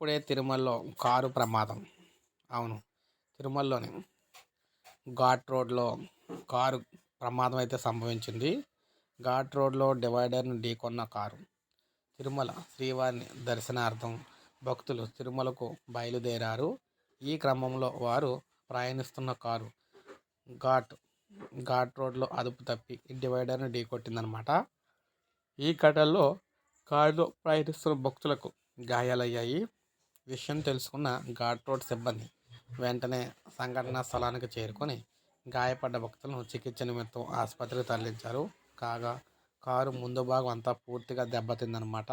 ఇప్పుడే తిరుమలలో కారు ప్రమాదం. అవును తిరుమలలోని ఘాట్ రోడ్లో కారు ప్రమాదం అయితే సంభవించింది. ఘాట్ రోడ్లో డివైడర్ను ఢీకొన్న కారు. తిరుమల శ్రీవారిని దర్శనార్థం భక్తులు తిరుమలకు బయలుదేరారు. ఈ క్రమంలో వారు ప్రయాణిస్తున్న కారు ఘాట్ ఘాట్ రోడ్లో అదుపు తప్పి డివైడర్ను ఢీకొట్టిందనమాట. ఈ ఘటనలో కారులో ప్రయాణిస్తున్న భక్తులకు గాయాలయ్యాయి. విషయం తెలుసుకున్న ఘాట్ రోడ్ సిబ్బంది వెంటనే సంఘటనా స్థలానికి చేరుకొని గాయపడ్డ భక్తులను చికిత్స నిమిత్తం ఆసుపత్రికి తరలించారు. కాగా కారు ముందు భాగం అంతా పూర్తిగా దెబ్బతిందనమాట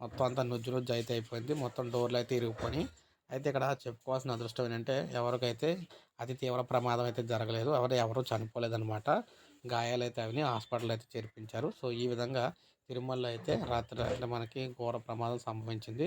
మొత్తం అంతా నుజ్జు నుజ్జు అయితే అయిపోయింది. మొత్తం డోర్లు అయితే ఇరిగిపోయి అయితే ఇక్కడ చెప్పుకోవాల్సిన అదృష్టం ఏంటంటే ఎవరికైతే అతి తీవ్ర ప్రమాదం అయితే జరగలేదు ఎవరు ఎవరు చనిపోలేదన్నమాట. గాయాలు అయితే అవి హాస్పిటల్ అయితే చేర్పించారు. సో ఈ విధంగా తిరుమలలో అయితే రాత్రి అంటే మనకి ఘోర ప్రమాదం సంభవించింది.